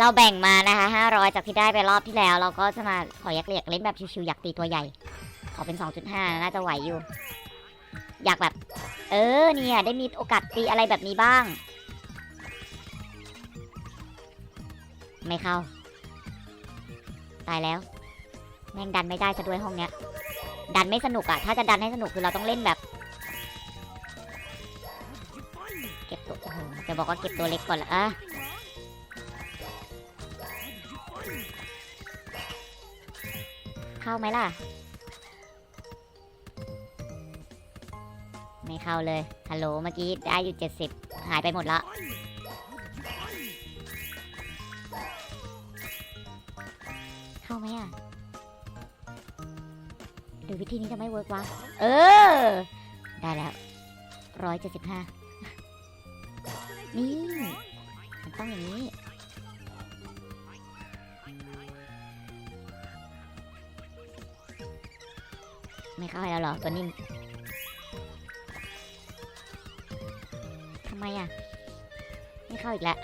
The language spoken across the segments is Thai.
เราแบ่งมานะคะ500จากที่ได้ไปรอบที่แล้ว เราก็จะมาขอยากเรียกเล่นแบบชิวๆอยากตีตัวใหญ่ ขอเป็น 2.5 น่าจะไหวอยู่ อยากแบบ เออเนี่ยได้มีโอกาสตีอะไรแบบนี้บ้าง ไม่เข้า ตายแล้ว แม่งดันไม่ได้ซะด้วยห้องเนี้ย ดันไม่สนุกอะถ้าจะดันให้สนุกคือเราต้องเล่นแบบ เก็บตัวโอ้โหจะบอกว่าเก็บตัวเล็กก่อนละอะ เข้าไหมล่ะ ไม่เข้าเลย ฮัลโหล เมื่อกี้ได้อยู่ 70 หายไปหมดละเข้าไหมอะหรือวิธีนี้จะไม่เวิร์กวะ เออ ได้แล้วร้อยเจ็ดสิบห้านี่ มันต้องอย่างนี้ ไม่เข้าให้แล้วหรอ ตัวนิ่มทำไมอะ ไม่เข้าอีกแล้ว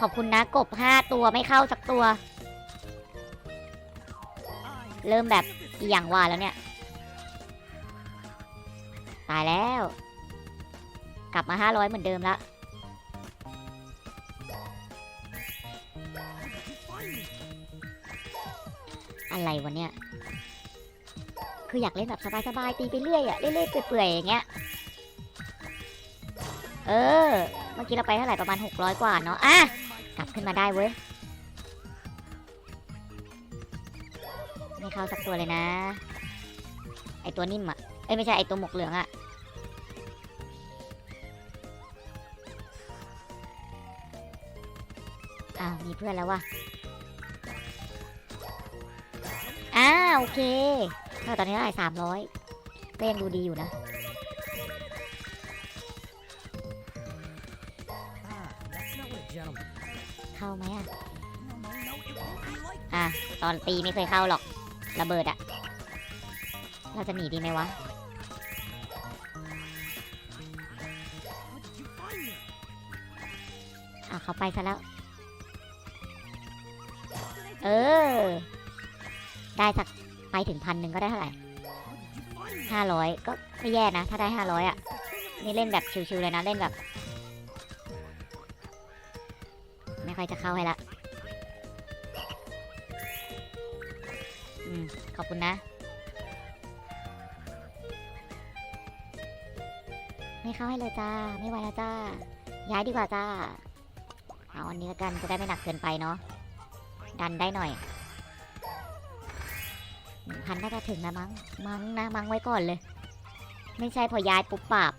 ขอบคุณนะกบห้าตัวไม่เข้าสักตัว เริ่มแบบอีหยังว่าแล้วเนี่ย ตายแล้ว กลับมาห้าร้อยเหมือนเดิมละ อะไรวะเนี่ย คืออยากเล่นแบบสบายๆตีไปเรื่อยอะเรื่อยๆเปื่อยๆอย่างเงี้ย เออ เมื่อกี้เราไปเท่าไหร่ประมาณ 600 กว่าเนาะ อะ กลับขึ้นมาได้เว้ย ไม่เข้าสักตัวเลยนะ ไอตัวนิ่มอะเอ้ยไม่ใช่ไอตัวหมกเหลืองอะอ้าวมีเพื่อนแล้ววะ โอเคเท่าตอนนี้ไหร่สามร้อยก็ยังดูดีอยู่นะ เข้าไหมอะอะ ตอนตีไม่เคยเข้าหรอก ระเบิดอะเราจะหนีดีไหมวะ อะ เขาไปซะแล้ว เออ ได้สักไปถึงพันหนึ่งก็ได้เท่าไหร่ห้าร้อยก็ไม่แย่นะ ถ้าได้ห้าร้อยอะ นี่เล่นแบบชิวๆเลยนะเล่นแบบ ไม่ค่อยจะเข้าให้ละอืม ขอบคุณนะ ไม่เข้าให้เลยจ้า ไม่ไหวแล้วจ้า ย้ายดีกว่าจ้า เอาอันนี้ละกันจะได้ไม่หนักเกินไปเนาะดันได้หน่อย พันน่าจะถึงนะมั้ง มั้งนะมั้งไว้ก่อนเลย ไม่ใช่พอย้ายปุ๊บปราบ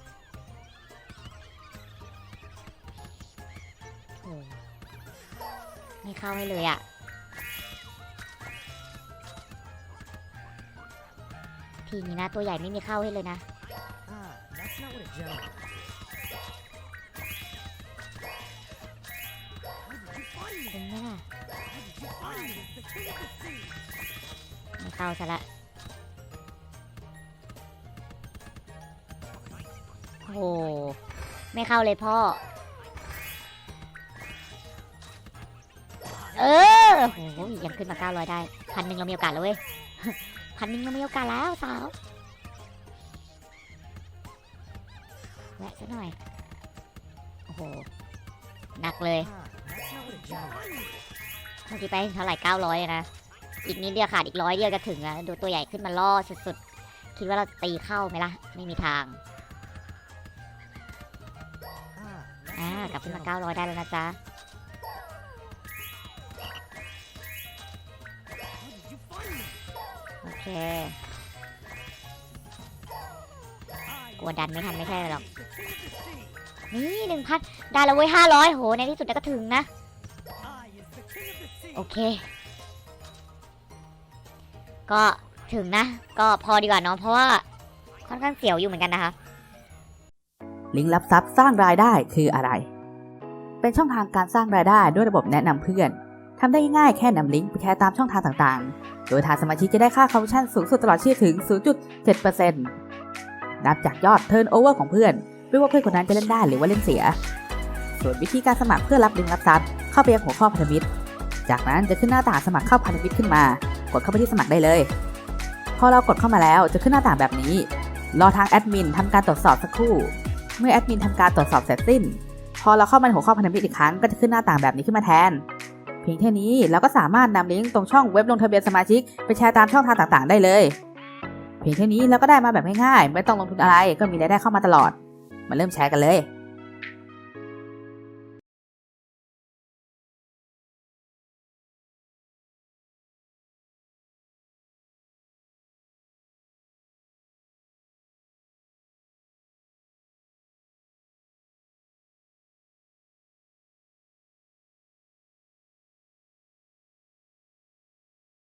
โอ้ไม่เข้าให้เลยอะ่ะ ทีนี้นะ ตัวใหญ่ไม่มีเข้าให้เลยนะ Ah, that's not what a gentleman. How did you find me? คุ้มไหมล่ะ How did you find me? He's the king of the sea. ไม่เข้าซะละโอ้โหไม่เข้าเลยพ่อ เออโอ้โหยังขึ้นมา900ได้พันหนึ่งเรามีโอกาสแล้วเว้ยพันหนึ่งเรามีโอกาสแล้วสาวแวะซะหน่อย โอ้โหหนักเลย Ah, that's not what a gentleman. เมื่อกี้ไปเท่าไหร่900นะ อีกนิดเดียวขาดอีกร้อยเดียวจะถึงอะดูตัวใหญ่ขึ้นมาล่อสุดๆ คิดว่าเราตีเข้าไหมล่ะ ไม่มีทาง Ah, that's อ่า not กลับ what ขึ้ a นมา gentleman. 900 ได้แล้วนะจ๊ะ How did you find me? โอเค I กลัวดันไม่ทันไม่ใช่หรอก is the king of the sea. นี่หนึ่งพันได้แล้วเว้ยห้าร้อยโห ในที่สุดก็ถึงนะ I is the king of the sea. โอเค ก็ถึงนะ ก็พอดีกว่าเนาะเพราะว่าค่อนข้างเสียวอยู่เหมือนกันนะคะ ลิงก์รับทรัพย์สร้างรายได้คืออะไร เป็นช่องทางการสร้างรายได้ด้วยระบบแนะนำเพื่อนทำได้ง่ายแค่นำลิงก์ไปแชร์ตามช่องทางต่างๆ โดยทางสมาชิกจะได้ค่าคอมมิชชั่นสูงสุดตลอดชีพถึง 0.7%นับจากยอดเทิร์นโอเวอร์ของเพื่อนไม่ว่าเพื่อนคนนั้นจะเล่นได้หรือว่าเล่นเสีย ส่วนวิธีการสมัครเพื่อรับลิงก์รับทรัพย์เข้าไปยังหัวข้อพันธมิตร จากนั้นจะขึ้นหน้าต่างสมัครเข้าพันธมิตรขึ้นมา กดเข้าไปที่สมัครได้เลย พอเรากดเข้ามาแล้วจะขึ้นหน้าต่างแบบนี้ รอทางแอดมินทำการตรวจสอบสักครู่ เมื่อแอดมินทำการตรวจสอบเสร็จสิ้น พอเราเข้ามาในหัวข้อพันธมิตรอีกครั้งก็จะขึ้นหน้าต่างแบบนี้ขึ้นมาแทน เพียงแค่นี้เราก็สามารถนำลิงก์ตรงช่องเว็บลงทะเบียนสมาชิกไปแชร์ตามช่องทางต่างๆ ได้เลย เพียงแค่นี้เราก็ได้มาแบบง่ายๆไม่ต้องลงทุนอะไรก็มีรายได้เข้ามาตลอด มาเริ่มแชร์กันเลย